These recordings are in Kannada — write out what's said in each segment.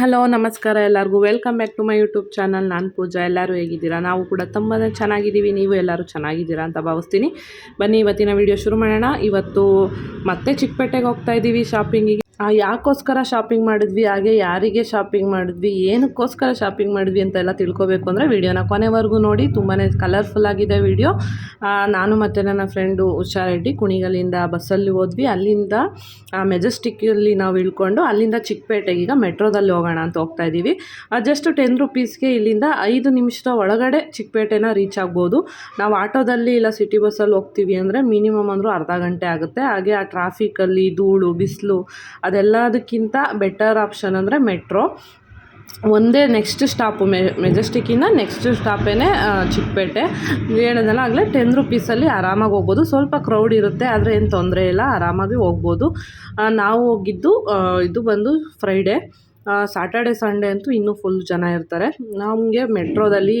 ಹಲೋ, ನಮಸ್ಕಾರ ಎಲ್ಲರಿಗೂ. Welcome back to my YouTube channel ನಾನು ಪೂಜಾ. ಎಲ್ಲರೂ ಹೇಗಿದ್ದೀರಾ? ನಾವು ಕೂಡ ತುಂಬಾ ಚೆನ್ನಾಗಿದ್ದೀವಿ. ನೀವು ಎಲ್ಲರೂ ಚೆನ್ನಾಗಿದ್ದೀರಾ ಅಂತ ಭಾವಿಸ್ತೀನಿ. ಬನ್ನಿ, ಇವತ್ತಿನ ವಿಡಿಯೋ ಶುರು ಮಾಡೋಣ. ಇವತ್ತು ಮತ್ತೆ ಚಿಕ್ಕಪೇಟೆಗೆ ಹೋಗ್ತಾ ಇದ್ದೀವಿ ಶಾಪಿಂಗಿಗೆ ಯಾಕೋಸ್ಕರ ಶಾಪಿಂಗ್ ಮಾಡಿದ್ವಿ, ಹಾಗೆ ಯಾರಿಗೆ ಶಾಪಿಂಗ್ ಮಾಡಿದ್ವಿ, ಏನಕ್ಕೋಸ್ಕರ ಶಾಪಿಂಗ್ ಮಾಡಿದ್ವಿ ಅಂತ ಎಲ್ಲ ತಿಳ್ಕೊಬೇಕು ಅಂದರೆ ವಿಡಿಯೋನ ಕೊನೆವರೆಗೂ ನೋಡಿ. ತುಂಬಾ ಕಲರ್ಫುಲ್ ಆಗಿದೆ ವಿಡಿಯೋ. ನಾನು ಮತ್ತು ನನ್ನ ಫ್ರೆಂಡು ಉಷಾ ರೆಡ್ಡಿ ಕುಣಿಗಲಿಂದ ಬಸ್ಸಲ್ಲಿ ಹೋದ್ವಿ. ಅಲ್ಲಿಂದ ಮೆಜೆಸ್ಟಿಕ್ಕಲ್ಲಿ ನಾವು ಇಳ್ಕೊಂಡು ಅಲ್ಲಿಂದ ಚಿಕ್ಕಪೇಟೆಗೆ ಈಗ ಮೆಟ್ರೋದಲ್ಲಿ ಹೋಗೋಣ ಅಂತ ಹೋಗ್ತಾ ಇದ್ದೀವಿ. ಜಸ್ಟ್ ಟೆನ್ ರುಪೀಸ್ಗೆ ಇಲ್ಲಿಂದ ಐದು ನಿಮಿಷದ ಒಳಗಡೆ ಚಿಕ್ಕಪೇಟೆನ ರೀಚ್ ಆಗ್ಬೋದು. ನಾವು ಆಟೋದಲ್ಲಿ ಇಲ್ಲ ಸಿಟಿ ಬಸ್ಸಲ್ಲಿ ಹೋಗ್ತೀವಿ ಅಂದರೆ ಮಿನಿಮಮ್ ಅಂದರೂ ಅರ್ಧ ಗಂಟೆ ಆಗುತ್ತೆ. ಹಾಗೆ ಆ ಟ್ರಾಫಿಕಲ್ಲಿ ಧೂಳು, ಬಿಸಿಲು ಅದೆಲ್ಲದಕ್ಕಿಂತ ಬೆಟರ್ ಆಪ್ಷನ್ ಅಂದರೆ ಮೆಟ್ರೋ ಒಂದೇ ನೆಕ್ಸ್ಟ್ ಸ್ಟಾಪು ಮೆ ಮೆಜೆಸ್ಟಿಕ್ಕಿಂದ ನೆಕ್ಸ್ಟ್ ಸ್ಟಾಪೇ ಚಿಕ್ಕಪೇಟೆ ಹೇಳಿದ್ನಲ್ಲ ಆಗಲೇ ಟೆನ್ ರುಪೀಸಲ್ಲಿ ಆರಾಮಾಗಿ ಹೋಗ್ಬೋದು. ಸ್ವಲ್ಪ ಕ್ರೌಡ್ ಇರುತ್ತೆ, ಆದರೆ ಏನು ತೊಂದರೆ ಇಲ್ಲ, ಆರಾಮಾಗಿ ಹೋಗ್ಬೋದು. ನಾವು ಹೋಗಿದ್ದು ಇದು ಬಂದು ಫ್ರೈಡೇ ಸಾಟರ್ಡೆ ಸಂಡೇ ಅಂತೂ ಇನ್ನೂ ಫುಲ್ ಜನ ಇರ್ತಾರೆ. ನಮಗೆ ಮೆಟ್ರೋದಲ್ಲಿ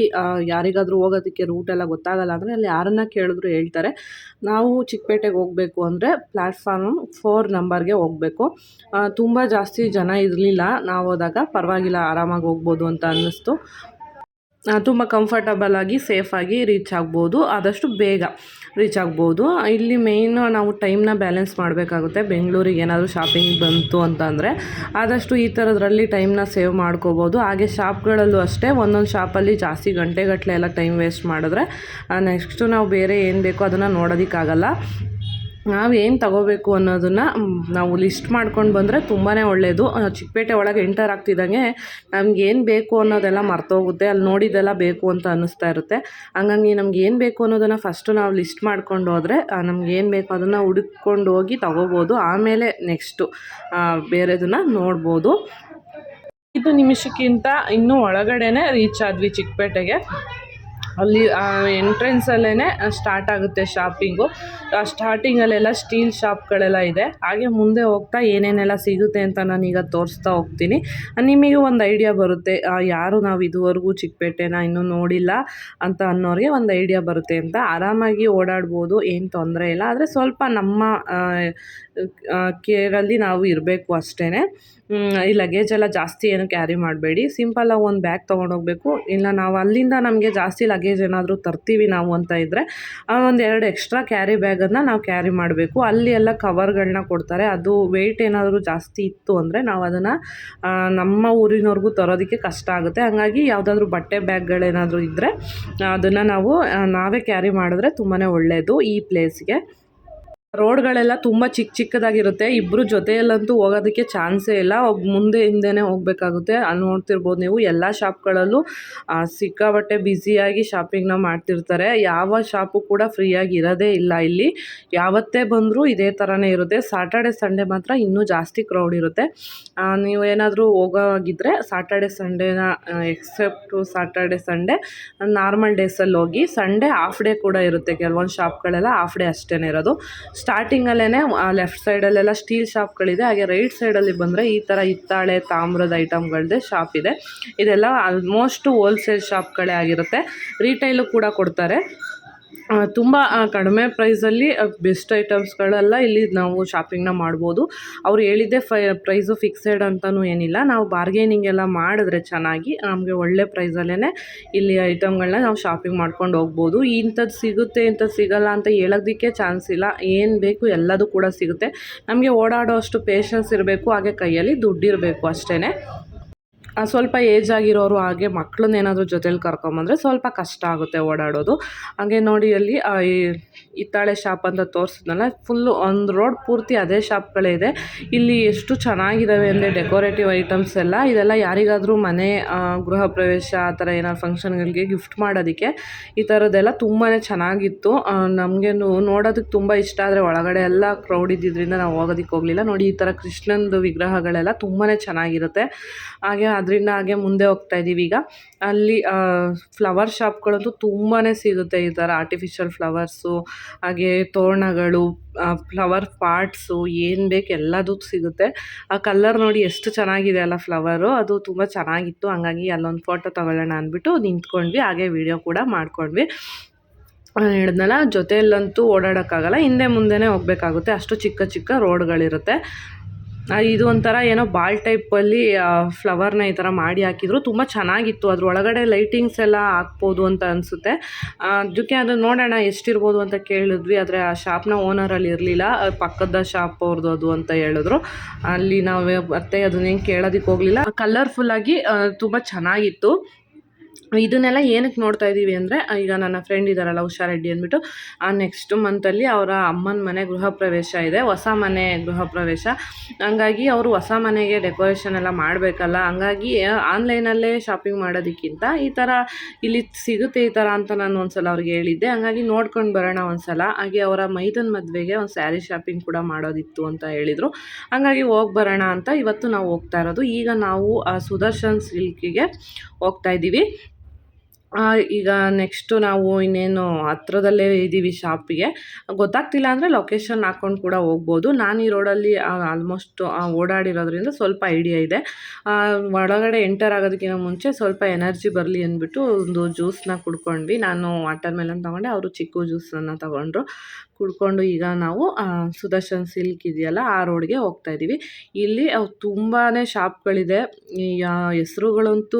ಯಾರಿಗಾದರೂ ಹೋಗೋದಕ್ಕೆ ರೂಟೆಲ್ಲ ಗೊತ್ತಾಗಲ್ಲ ಅಂದರೆ ಅಲ್ಲಿ ಯಾರನ್ನ ಕೇಳಿದ್ರು ಹೇಳ್ತಾರೆ. ನಾವು ಚಿಕ್ಕಪೇಟೆಗೆ ಹೋಗಬೇಕು ಅಂದರೆ ಪ್ಲ್ಯಾಟ್ಫಾರ್ಮ್ ಫೋರ್ ನಂಬರ್ಗೆ ಹೋಗಬೇಕು. ತುಂಬ ಜಾಸ್ತಿ ಜನ ಇರಲಿಲ್ಲ. ನಾವು ಹೋದಾಗ ಪರವಾಗಿಲ್ಲ, ಆರಾಮಾಗಿ ಹೋಗ್ಬೋದು ಅಂತ ಅನ್ನಿಸ್ತು. ತುಂಬ ಕಂಫರ್ಟಬಲ್ ಆಗಿ ಸೇಫಾಗಿ ರೀಚ್ ಆಗ್ಬೋದು. ಆದಷ್ಟು ಬೇಗ. ರೀಚ್ ಆಗ್ಬೋದು. ಇಲ್ಲಿ ಮೇಯ್ನ್ ನಾವು ಟೈಮ್ನ ಬ್ಯಾಲೆನ್ಸ್ ಮಾಡಬೇಕಾಗುತ್ತೆ. ಬೆಂಗಳೂರಿಗೆ ಏನಾದರೂ ಶಾಪಿಂಗ್ ಬಂತು ಅಂತಂದರೆ ಆದಷ್ಟು ಈ ಥರದ್ರಲ್ಲಿ ಟೈಮ್ನ ಸೇವ್ ಮಾಡ್ಕೋಬೋದು. ಹಾಗೆ ಶಾಪ್ಗಳಲ್ಲೂ ಅಷ್ಟೇ ಒಂದೊಂದು ಶಾಪಲ್ಲಿ ಜಾಸ್ತಿ ಗಂಟೆಗಟ್ಟಲೆ ಎಲ್ಲ ಟೈಮ್ ವೇಸ್ಟ್ ಮಾಡಿದ್ರೆ ನೆಕ್ಸ್ಟು ನಾವು ಬೇರೆ ಏನು ಬೇಕೋ ಅದನ್ನು ನೋಡೋದಕ್ಕಾಗಲ್ಲ. ನಾವು ಏನು ತಗೋಬೇಕು ಅನ್ನೋದನ್ನು ನಾವು ಲಿಸ್ಟ್ ಮಾಡ್ಕೊಂಡು ಬಂದರೆ ತುಂಬಾ ಒಳ್ಳೆಯದು ಚಿಕ್ಕಪೇಟೆ ಒಳಗೆ ಎಂಟರ್ ಆಗ್ತಿದ್ದಂಗೆ ನಮ್ಗೆ ಏನು ಬೇಕು ಅನ್ನೋದೆಲ್ಲ ಮರ್ತೋಗುತ್ತೆ. ಅಲ್ಲಿ ನೋಡಿದ್ದೆಲ್ಲ ಬೇಕು ಅಂತ ಅನ್ನಿಸ್ತಾ ಇರುತ್ತೆ. ಹಂಗಾಗಿ ನಮ್ಗೆ ಏನು ಬೇಕು ಅನ್ನೋದನ್ನು ಫಸ್ಟು ನಾವು ಲಿಸ್ಟ್ ಮಾಡ್ಕೊಂಡು ಹೋದರೆ ನಮ್ಗೆ ಏನು ಬೇಕು ಅದನ್ನು ಹುಡುಕೊಂಡು ಹೋಗಿ ತಗೋಬೋದು. ಆಮೇಲೆ ನೆಕ್ಸ್ಟು ಬೇರೆದನ್ನು ನೋಡ್ಬೋದು. ಐದು ನಿಮಿಷಕ್ಕಿಂತ ಇನ್ನೂ ಒಳಗಡೆನೇ ರೀಚ್ ಆದ್ವಿ ಚಿಕ್ಕಪೇಟೆಗೆ. ಅಲ್ಲಿ ಎಂಟ್ರೆನ್ಸಲ್ಲೇ ಸ್ಟಾರ್ಟ್ ಆಗುತ್ತೆ ಶಾಪಿಂಗು ಆ ಸ್ಟಾರ್ಟಿಂಗಲ್ಲೆಲ್ಲ ಸ್ಟೀಲ್ ಶಾಪ್ಗಳೆಲ್ಲ ಇದೆ. ಹಾಗೆ ಮುಂದೆ ಹೋಗ್ತಾ ಏನೇನೆಲ್ಲ ಸಿಗುತ್ತೆ ಅಂತ ನಾನೀಗ ತೋರಿಸ್ತಾ ಹೋಗ್ತೀನಿ. ನಿಮಗೆ ಒಂದು ಐಡಿಯಾ ಬರುತ್ತೆ ಯಾರು ನಾವು ಇದುವರೆಗೂ ಚಿಕ್ಕಪೇಟೆನ ಇನ್ನೂ ನೋಡಿಲ್ಲ ಅಂತ ಅನ್ನೋರಿಗೆ ಒಂದು ಐಡಿಯಾ ಬರುತ್ತೆ ಅಂತ. ಆರಾಮಾಗಿ ಓಡಾಡ್ಬೋದು, ಏನು ತೊಂದರೆ ಇಲ್ಲ. ಆದರೆ ಸ್ವಲ್ಪ ನಮ್ಮ ಕೇರಲ್ಲಿ ನಾವು ಇರಬೇಕು ಅಷ್ಟೇ ಈ ಲಗೇಜ್ ಎಲ್ಲ ಜಾಸ್ತಿ ಏನು ಕ್ಯಾರಿ ಮಾಡಬೇಡಿ. ಸಿಂಪಲ್ಲಾಗಿ ಒಂದು ಬ್ಯಾಗ್ ತೊಗೊಂಡೋಗ್ಬೇಕು ಇಲ್ಲ ನಾವು ಅಲ್ಲಿಂದ ನಮಗೆ ಜಾಸ್ತಿ ಲಗೇಜ್ ಏನಾದರೂ ತರ್ತೀವಿ ನಾವು ಅಂತ ಇದ್ದರೆ ಒಂದು ಎರಡು ಎಕ್ಸ್ಟ್ರಾ ಕ್ಯಾರಿ ಬ್ಯಾಗನ್ನು ನಾವು ಕ್ಯಾರಿ ಮಾಡಬೇಕು. ಅಲ್ಲಿ ಎಲ್ಲ ಕವರ್ಗಳನ್ನ ಕೊಡ್ತಾರೆ. ಅದು ವೆಯ್ಟ್ ಏನಾದರೂ ಜಾಸ್ತಿ ಇತ್ತು ಅಂದರೆ ನಾವು ಅದನ್ನು ನಮ್ಮ ಊರಿನವ್ರಿಗೂ ತರೋದಕ್ಕೆ ಕಷ್ಟ ಆಗುತ್ತೆ. ಹಾಗಾಗಿ ಯಾವುದಾದ್ರೂ ಬಟ್ಟೆ ಬ್ಯಾಗ್ಗಳೇನಾದರೂ ಇದ್ದರೆ ಅದನ್ನು ನಾವು ನಾವೇ ಕ್ಯಾರಿ ಮಾಡಿದ್ರೆ ತುಂಬಾ ಒಳ್ಳೆಯದು ಈ ಪ್ಲೇಸ್ಗೆ ರೋಡ್ಗಳೆಲ್ಲ ತುಂಬ ಚಿಕ್ಕ ಚಿಕ್ಕದಾಗಿರುತ್ತೆ. ಇಬ್ಬರು ಜೊತೆಯಲ್ಲಂತೂ ಹೋಗೋದಕ್ಕೆ ಚಾನ್ಸೇ ಇಲ್ಲ. ಮುಂದೆ ಹಿಂದೆನೇ ಹೋಗಬೇಕಾಗುತ್ತೆ. ಅಲ್ಲಿ ನೋಡ್ತಿರ್ಬೋದು ನೀವು. ಎಲ್ಲ ಶಾಪ್ಗಳಲ್ಲೂ ಸಿಕ್ಕಾಬಟ್ಟೆ ಬ್ಯುಸಿಯಾಗಿ ಶಾಪಿಂಗ್ನ ಮಾಡ್ತಿರ್ತಾರೆ. ಯಾವ ಶಾಪು ಕೂಡ ಫ್ರೀಯಾಗಿ ಇರೋದೇ ಇಲ್ಲ ಇಲ್ಲಿ. ಯಾವತ್ತೇ ಬಂದರೂ ಇದೇ ಥರನೇ ಇರುತ್ತೆ. ಸಾಟರ್ಡೆ ಸಂಡೇ ಮಾತ್ರ ಇನ್ನೂ ಜಾಸ್ತಿ ಕ್ರೌಡ್ ಇರುತ್ತೆ. ನೀವು ಏನಾದರೂ ಹೋಗೋಗಿದ್ರೆ ಸಾಟರ್ಡೆ ಸಂಡೇನ ಎಕ್ಸೆಪ್ಟು ಸಾಟರ್ಡೆ ಸಂಡೇ ನಾರ್ಮಲ್ ಡೇಸಲ್ಲಿ ಹೋಗಿ ಸಂಡೇ ಹಾಫ್ ಡೇ ಕೂಡ ಇರುತ್ತೆ. ಕೆಲವೊಂದು ಶಾಪ್ಗಳೆಲ್ಲ ಹಾಫ್ ಡೇ ಅಷ್ಟೇ ಇರೋದು. ಸ್ಟಾರ್ಟಿಂಗಲ್ಲೇ ಲೆಫ್ಟ್ ಸೈಡಲ್ಲೆಲ್ಲ ಸ್ಟೀಲ್ ಶಾಪ್ಗಳಿದೆ ಹಾಗೆ ರೈಟ್ ಸೈಡಲ್ಲಿ ಬಂದರೆ ಈ ಥರ ಹಿತ್ತಾಳೆ, ತಾಮ್ರದ ಐಟಮ್ಗಳದ್ದೇ ಶಾಪ್ ಇದೆ. ಇದೆಲ್ಲ ಆಲ್ಮೋಸ್ಟ್ ಹೋಲ್ಸೇಲ್ ಶಾಪ್ಗಳೇ ಆಗಿರುತ್ತೆ. ರೀಟೈಲು ಕೂಡ ಕೊಡ್ತಾರೆ. ತುಂಬ ಕಡಿಮೆ ಪ್ರೈಸಲ್ಲಿ ಬೆಸ್ಟ್ ಐಟಮ್ಸ್ಗಳೆಲ್ಲ ಇಲ್ಲಿ ನಾವು ಶಾಪಿಂಗ್ನ ಮಾಡ್ಬೋದು. ಅವ್ರು ಹೇಳಿದ್ದೆ ಫೈ ಪ್ರೈಸು ಫಿಕ್ಸೆಡ್ ಅಂತಲೂ ಏನಿಲ್ಲ. ನಾವು ಬಾರ್ಗೇನಿಂಗ್ ಎಲ್ಲ ಮಾಡಿದ್ರೆ ಚೆನ್ನಾಗಿ, ನಮಗೆ ಒಳ್ಳೆ ಪ್ರೈಸಲ್ಲೇ ಇಲ್ಲಿ ಐಟಮ್ಗಳನ್ನ ನಾವು ಶಾಪಿಂಗ್ ಮಾಡ್ಕೊಂಡು ಹೋಗ್ಬೋದು. ಇಂಥದ್ದು ಸಿಗುತ್ತೆ ಇಂಥದ್ದು ಸಿಗಲ್ಲ ಅಂತ ಹೇಳೋದಕ್ಕೆ ಚಾನ್ಸ್ ಇಲ್ಲ. ಏನು ಬೇಕು ಎಲ್ಲದೂ ಕೂಡ ಸಿಗುತ್ತೆ. ನಮಗೆ ಓಡಾಡೋ ಅಷ್ಟು ಪೇಷನ್ಸ್ ಇರಬೇಕು, ಹಾಗೆ ಕೈಯಲ್ಲಿ ದುಡ್ಡಿರಬೇಕು ಅಷ್ಟೇ ಸ್ವಲ್ಪ ಏಜ್ ಆಗಿರೋರು ಹಾಗೆ ಮಕ್ಳನ್ನೇನಾದರೂ ಜೊತೇಲಿ ಕರ್ಕೊಂಬಂದರೆ ಸ್ವಲ್ಪ ಕಷ್ಟ ಆಗುತ್ತೆ ಓಡಾಡೋದು. ಹಾಗೆ ನೋಡಿ ಅಲ್ಲಿ ಈ ಹಿತ್ತಾಳೆ ಶಾಪ್ ಅಂತ ತೋರಿಸಿದ್ನಲ್ಲ ಫುಲ್ಲು ಒಂದು ರೋಡ್ ಪೂರ್ತಿ ಅದೇ ಶಾಪ್ಗಳೇ ಇದೆ. ಇಲ್ಲಿ ಎಷ್ಟು ಚೆನ್ನಾಗಿದ್ದಾವೆ ಅಂದರೆ ಡೆಕೋರೇಟಿವ್ ಐಟಮ್ಸ್ ಎಲ್ಲ. ಇದೆಲ್ಲ ಯಾರಿಗಾದರೂ ಮನೆ ಗೃಹ ಪ್ರವೇಶ, ಆ ಥರ ಏನಾದ್ರು ಫಂಕ್ಷನ್ಗಳಿಗೆ ಗಿಫ್ಟ್ ಮಾಡೋದಕ್ಕೆ ಈ ಥರದ್ದೆಲ್ಲ ತುಂಬಾ ಚೆನ್ನಾಗಿತ್ತು. ನಮಗೇನು ನೋಡೋದಕ್ಕೆ ತುಂಬ ಇಷ್ಟ ಆದರೆ ಒಳಗಡೆ ಎಲ್ಲ ಕ್ರೌಡ್ ಇದ್ದಿದ್ದರಿಂದ ನಾವು ಹೋಗೋದಕ್ಕೆ ಹೋಗಲಿಲ್ಲ. ನೋಡಿ ಈ ಥರ ಕೃಷ್ಣಂದು ವಿಗ್ರಹಗಳೆಲ್ಲ ತುಂಬಾ ಚೆನ್ನಾಗಿರುತ್ತೆ. ಹಾಗೆ ಅದರಿಂದ ಹಾಗೆ ಮುಂದೆ ಹೋಗ್ತಾ ಇದ್ದೀವಿ ಈಗ. ಅಲ್ಲಿ ಫ್ಲವರ್ ಶಾಪ್ಗಳಂತೂ ತುಂಬಾ ಸಿಗುತ್ತೆ ಈ ಥರ ಆರ್ಟಿಫಿಷಿಯಲ್ ಫ್ಲವರ್ಸು ಹಾಗೆ ತೋರಣಗಳು ಫ್ಲವರ್ ಪಾರ್ಟ್ಸು ಏನು ಬೇಕು ಎಲ್ಲದೂ ಸಿಗುತ್ತೆ. ಆ ಕಲ್ಲರ್ ನೋಡಿ ಎಷ್ಟು ಚೆನ್ನಾಗಿದೆ ಅಲ್ಲ ಫ್ಲವರು ಅದು ತುಂಬ ಚೆನ್ನಾಗಿತ್ತು. ಹಂಗಾಗಿ ಅಲ್ಲೊಂದು ಫೋಟೋ ತಗೊಳ್ಳೋಣ ಅಂದ್ಬಿಟ್ಟು ನಿಂತ್ಕೊಂಡ್ವಿ. ಹಾಗೆ ವೀಡಿಯೋ ಕೂಡ ಮಾಡ್ಕೊಂಡ್ವಿ. ಹಿಡ್ದಲ್ಲ ಜೊತೆಯಲ್ಲಂತೂ ಓಡಾಡೋಕ್ಕಾಗಲ್ಲ. ಹಿಂದೆ ಮುಂದೆನೇ ಹೋಗಬೇಕಾಗುತ್ತೆ. ಅಷ್ಟು ಚಿಕ್ಕ ಚಿಕ್ಕ ರೋಡ್ಗಳಿರುತ್ತೆ ಇದು ಒಂಥರ ಏನೋ ಬಾಲ್ ಟೈಪಲ್ಲಿ ಫ್ಲವರ್ನ ಈ ಥರ ಮಾಡಿ ಹಾಕಿದ್ರು. ತುಂಬ ಚೆನ್ನಾಗಿತ್ತು. ಅದ್ರ ಒಳಗಡೆ ಲೈಟಿಂಗ್ಸ್ ಎಲ್ಲ ಹಾಕ್ಬೋದು ಅಂತ ಅನಿಸುತ್ತೆ. ಅದಕ್ಕೆ ಅದು ನೋಡೋಣ ಎಷ್ಟಿರ್ಬೋದು ಅಂತ ಕೇಳಿದ್ವಿ. ಆದರೆ ಆ ಶಾಪ್ನ ಓನರಲ್ಲಿ ಇರಲಿಲ್ಲ. ಪಕ್ಕದ ಶಾಪ್ ಅವ್ರದ್ದು ಅದು ಅಂತ ಹೇಳಿದ್ರು. ಅಲ್ಲಿ ನಾವು ಮತ್ತೆ ಅದನ್ನೇನು ಕೇಳೋದಕ್ಕೆ ಹೋಗಲಿಲ್ಲ. ಕಲರ್ಫುಲ್ಲಾಗಿ ತುಂಬ ಚೆನ್ನಾಗಿತ್ತು. ಇದನ್ನೆಲ್ಲ ಏನಕ್ಕೆ ನೋಡ್ತಾ ಇದ್ದೀವಿ ಅಂದರೆ, ಈಗ ನನ್ನ ಫ್ರೆಂಡ್ ಇದ್ದಾರಲ್ಲ ಹುಷಾರೆಡ್ಡಿ ರೆಡ್ಡಿ ಅಂದ್ಬಿಟ್ಟು, ಆ ನೆಕ್ಸ್ಟ್ ಮಂತಲ್ಲಿ ಅವರ ಅಮ್ಮನ ಮನೆ ಗೃಹ ಪ್ರವೇಶ ಇದೆ, ಹೊಸ ಮನೆ ಗೃಹ ಪ್ರವೇಶ. ಹಂಗಾಗಿ ಅವರು ಹೊಸ ಮನೆಗೆ ಡೆಕೋರೇಷನ್ ಎಲ್ಲ ಮಾಡಬೇಕಲ್ಲ, ಹಂಗಾಗಿ ಆನ್ಲೈನಲ್ಲೇ ಶಾಪಿಂಗ್ ಮಾಡೋದಕ್ಕಿಂತ ಈ ಥರ ಇಲ್ಲಿ ಸಿಗುತ್ತೆ ಈ ಥರ ಅಂತ ನಾನು ಒಂದ್ಸಲ ಅವ್ರಿಗೆ ಹೇಳಿದ್ದೆ. ಹಂಗಾಗಿ ನೋಡ್ಕೊಂಡು ಬರೋಣ ಒಂದ್ಸಲ. ಹಾಗೆ ಅವರ ಮೈದನ ಮದುವೆಗೆ ಒಂದು ಸ್ಯಾರಿ ಶಾಪಿಂಗ್ ಕೂಡ ಮಾಡೋದಿತ್ತು ಅಂತ ಹೇಳಿದರು. ಹಂಗಾಗಿ ಹೋಗಿ ಬರೋಣ ಅಂತ ಇವತ್ತು ನಾವು ಹೋಗ್ತಾ ಇರೋದು. ಈಗ ನಾವು ಸುದರ್ಶನ್ ಸಿಲ್ಕಿಗೆ ಹೋಗ್ತಾ ಇದ್ದೀವಿ. ಈಗ ನೆಕ್ಸ್ಟು ನಾವು ಇನ್ನೇನು ಹತ್ರದಲ್ಲೇ ಇದ್ದೀವಿ ಶಾಪಿಗೆ ಗೊತ್ತಾಗ್ತಿಲ್ಲ ಅಂದರೆ ಲೊಕೇಶನ್ ಹಾಕ್ಕೊಂಡು ಕೂಡ ಹೋಗ್ಬೋದು. ನಾನು ಈ ರೋಡಲ್ಲಿ ಆಲ್ಮೋಸ್ಟ್ ಓಡಾಡಿರೋದ್ರಿಂದ ಸ್ವಲ್ಪ ಐಡಿಯಾ ಇದೆ. ಒಳಗಡೆ ಎಂಟರ್ ಆಗೋದಕ್ಕಿಂತ ಮುಂಚೆ ಸ್ವಲ್ಪ ಎನರ್ಜಿ ಬರಲಿ ಅಂದ್ಬಿಟ್ಟು ಒಂದು ಜ್ಯೂಸನ್ನ ಕುಡ್ಕೊಂಡ್ವಿ. ನಾನು ವಾಟರ್ ಮೆಲನ್ ತೊಗೊಂಡೆ, ಅವರು ಚಿಕ್ಕು ಜ್ಯೂಸನ್ನು ತೊಗೊಂಡ್ರು. ಕುಡ್ಕೊಂಡು ಈಗ ನಾವು ಸುದರ್ಶನ್ ಸಿಲ್ಕ್ ಇದೆಯಲ್ಲ, ಆ ರೋಡ್ಗೆ ಹೋಗ್ತಾ ಇದ್ದೀವಿ ಇಲ್ಲಿ ತುಂಬಾ ಶಾಪ್ಗಳಿದೆ. ಹೆಸರುಗಳಂತೂ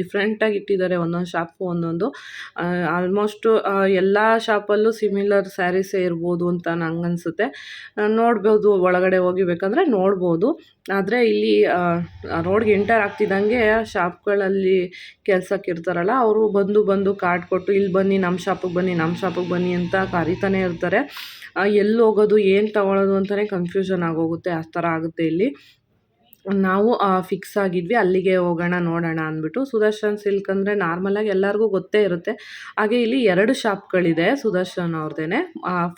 ಡಿಫ್ರೆಂಟಾಗಿ ಇಟ್ಟಿದ್ದಾರೆ ಒಂದೊಂದು ಶಾಪು, ಒಂದೊಂದು. ಆಲ್ಮೋಸ್ಟ್ ಎಲ್ಲ ಶಾಪಲ್ಲೂ ಸಿಮಿಲರ್ ಸ್ಯಾರೀಸೇ ಇರ್ಬೋದು ಅಂತ ನಂಗೆ ಅನಿಸುತ್ತೆ ನೋಡ್ಬೋದು, ಒಳಗಡೆ ಹೋಗಿ ಬೇಕಂದರೆ ನೋಡ್ಬೋದು. ಆದರೆ ಇಲ್ಲಿ ರೋಡ್ಗೆ ಎಂಟರ್ ಆಗ್ತಿದ್ದಂಗೆ ಶಾಪ್ಗಳಲ್ಲಿ ಕೆಲ್ಸಕ್ಕೆ ಇರ್ತಾರಲ್ಲ, ಅವರು ಬಂದು ಬಂದು ಕಾರ್ಡ್ ಕೊಟ್ಟು ಇಲ್ಲಿ ಬನ್ನಿ ನಮ್ಮ ಶಾಪಿಗೆ ಬನ್ನಿ ನಮ್ಮ ಶಾಪಿಗೆ ಬನ್ನಿ ಅಂತ ಕರಿತಾನೆ ಇರ್ತಾರೆ. ಎಲ್ಲಿ ಹೋಗೋದು, ಏನು ತಗೊಳ್ಳೋದು ಅಂತಲೇ ಕನ್ಫ್ಯೂಷನ್ ಆಗೋಗುತ್ತೆ, ಆ ಥರ ಆಗುತ್ತೆ ಇಲ್ಲಿ. ನಾವು ಫಿಕ್ಸ್ ಆಗಿದ್ವಿ, ಅಲ್ಲಿಗೆ ಹೋಗೋಣ, ನೋಡೋಣ ಅಂದ್ಬಿಟ್ಟು. ಸುದರ್ಶನ್ ಸಿಲ್ಕ್ ಅಂದರೆ ನಾರ್ಮಲಾಗಿ ಎಲ್ಲರಿಗೂ ಗೊತ್ತೇ ಇರುತ್ತೆ. ಹಾಗೆ ಇಲ್ಲಿ ಎರಡು ಶಾಪ್ಗಳಿದೆ ಸುದರ್ಶನ್ ಅವ್ರದ್ದೇ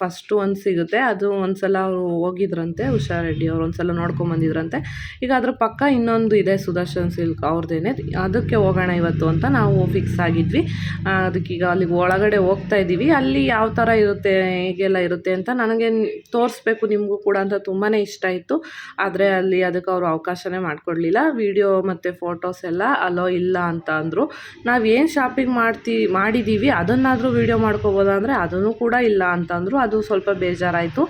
ಫಸ್ಟು ಒಂದು ಸಿಗುತ್ತೆ. ಅದು ಒಂದು ಸಲ ಅವರು ಹೋಗಿದ್ರಂತೆ, ಉಷಾ ರೆಡ್ಡಿ ಅವ್ರು ಒಂದು ಸಲ ನೋಡ್ಕೊಂಬಂದಿದ್ರಂತೆ ಈಗ ಅದ್ರ ಪಕ್ಕ ಇನ್ನೊಂದು ಇದೆ ಸುದರ್ಶನ್ ಸಿಲ್ಕ್ ಅವ್ರದ್ದೇನೆ ಅದಕ್ಕೆ ಹೋಗೋಣ ಇವತ್ತು ಅಂತ ನಾವು ಫಿಕ್ಸ್ ಆಗಿದ್ವಿ. ಅದಕ್ಕೀಗ ಅಲ್ಲಿಗೆ ಒಳಗಡೆ ಹೋಗ್ತಾ ಇದ್ದೀವಿ. ಅಲ್ಲಿ ಯಾವ ಥರ ಇರುತ್ತೆ, ಹೇಗೆಲ್ಲ ಇರುತ್ತೆ ಅಂತ ನನಗೆ ತೋರಿಸ್ಬೇಕು ನಿಮಗೂ ಕೂಡ ಅಂತ ತುಂಬಾ ಇಷ್ಟ ಇತ್ತು. ಆದರೆ ಅಲ್ಲಿ ಅದಕ್ಕೆ ಅವರು ಅವಕಾಶನೇ ಮಾಡಿಕೊಡ್ಲಿಲ್ಲ. ವಿಡಿಯೋ ಮತ್ತು ಫೋಟೋಸ್ ಎಲ್ಲ ಅಲೋ ಇಲ್ಲ ಅಂತ ಅಂದರು. ನಾವು ಏನು ಶಾಪಿಂಗ್ ಮಾಡ್ತೀವಿ ಮಾಡಿದ್ದೀವಿ ಅದನ್ನಾದರೂ ವಿಡಿಯೋ ಮಾಡ್ಕೋಬೋದಾ ಅಂದರೆ ಅದನ್ನು ಕೂಡ ಇಲ್ಲ ಅಂತಂದರು ಅದು ಸ್ವಲ್ಪ ಬೇಜಾರಾಯಿತು.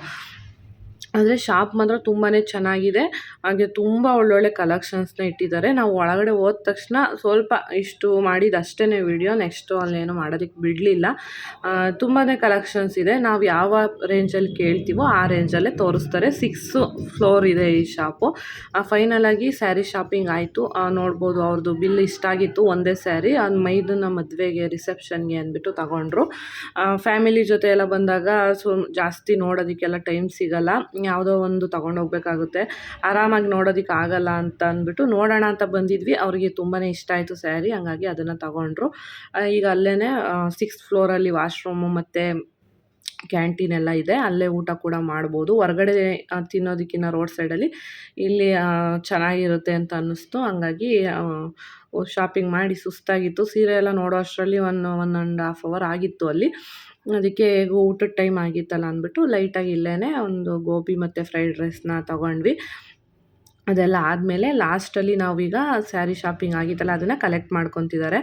ಆದರೆ ಶಾಪ್ ಮಾತ್ರ ತುಂಬಾ ಚೆನ್ನಾಗಿದೆ. ಹಾಗೆ ತುಂಬ ಒಳ್ಳೊಳ್ಳೆ ಕಲೆಕ್ಷನ್ಸ್ನ ಇಟ್ಟಿದ್ದಾರೆ. ನಾವು ಒಳಗಡೆ ಹೋದ ತಕ್ಷಣ ಸ್ವಲ್ಪ ಇಷ್ಟು ಮಾಡಿದ್ದು ಅಷ್ಟೇ ವಿಡಿಯೋ ನೆಕ್ಸ್ಟು ಅಲ್ಲೇನು ಮಾಡೋದಕ್ಕೆ ಬಿಡಲಿಲ್ಲ. ತುಂಬಾ ಕಲೆಕ್ಷನ್ಸ್ ಇದೆ. ನಾವು ಯಾವ ರೇಂಜಲ್ಲಿ ಕೇಳ್ತೀವೋ ಆ ರೇಂಜಲ್ಲೇ ತೋರಿಸ್ತಾರೆ. ಸಿಕ್ಸು ಫ್ಲೋರ್ ಇದೆ ಈ ಶಾಪು. ಫೈನಲಾಗಿ ಸ್ಯಾರಿ ಶಾಪಿಂಗ್ ಆಯಿತು. ನೋಡ್ಬೋದು ಅವ್ರದ್ದು ಬಿಲ್ ಇಷ್ಟ ಆಗಿತ್ತು, ಒಂದೇ ಸ್ಯಾರಿ ಅದು ಮೈದನ್ನ ಮದುವೆಗೆ ರಿಸೆಪ್ಷನ್ಗೆ ಅಂದ್ಬಿಟ್ಟು ತಗೊಂಡ್ರು. ಫ್ಯಾಮಿಲಿ ಜೊತೆ ಎಲ್ಲ ಬಂದಾಗ ಸೊ, ಜಾಸ್ತಿ ನೋಡೋದಕ್ಕೆಲ್ಲ ಟೈಮ್ ಸಿಗಲ್ಲ. ಯಾವುದೋ ಒಂದು ತೊಗೊಂಡೋಗ್ಬೇಕಾಗುತ್ತೆ ಆರಾಮಾಗಿ ನೋಡೋದಕ್ಕೆ ಆಗಲ್ಲ ಅಂತ ಅಂದ್ಬಿಟ್ಟು ನೋಡೋಣ ಅಂತ ಬಂದಿದ್ವಿ. ಅವರಿಗೆ ತುಂಬಾ ಇಷ್ಟ ಆಯಿತು ಸ್ಯಾರಿ. ಹಂಗಾಗಿ ಅದನ್ನು ತಗೊಂಡ್ರು. ಈಗ ಅಲ್ಲೇ ಸಿಕ್ಸ್ತ್ ಫ್ಲೋರಲ್ಲಿ ವಾಶ್ರೂಮು ಮತ್ತು ಕ್ಯಾಂಟೀನ್ ಎಲ್ಲ ಇದೆ. ಅಲ್ಲೇ ಊಟ ಕೂಡ ಮಾಡ್ಬೋದು. ಹೊರಗಡೆ ತಿನ್ನೋದಕ್ಕಿಂತ ರೋಡ್ ಸೈಡಲ್ಲಿ ಇಲ್ಲಿ ಚೆನ್ನಾಗಿರುತ್ತೆ ಅಂತ ಅನ್ನಿಸ್ತು. ಹಂಗಾಗಿ ಶಾಪಿಂಗ್ ಮಾಡಿ ಸುಸ್ತಾಗಿತ್ತು. ಸೀರೆ ಎಲ್ಲ ನೋಡೋ ಅಷ್ಟರಲ್ಲಿ one one and half hour ಆಗಿತ್ತು ಅಲ್ಲಿ. ಅದಕ್ಕೆ ಊಟದ ಟೈಮ್ ಆಗಿತ್ತಲ್ಲ ಅಂದ್ಬಿಟ್ಟು ಲೈಟಾಗಿ ಇಲ್ಲೇ ಒಂದು ಗೋಬಿ ಮತ್ತು ಫ್ರೈಡ್ ರೈಸ್ನ ತೊಗೊಂಡ್ವಿ. ಅದೆಲ್ಲ ಆದಮೇಲೆ ಲಾಸ್ಟಲ್ಲಿ ನಾವೀಗ ಸ್ಯಾರಿ ಶಾಪಿಂಗ್ ಆಗಿತ್ತಲ್ಲ, ಅದನ್ನು ಕಲೆಕ್ಟ್ ಮಾಡ್ಕೊತಿದ್ದಾರೆ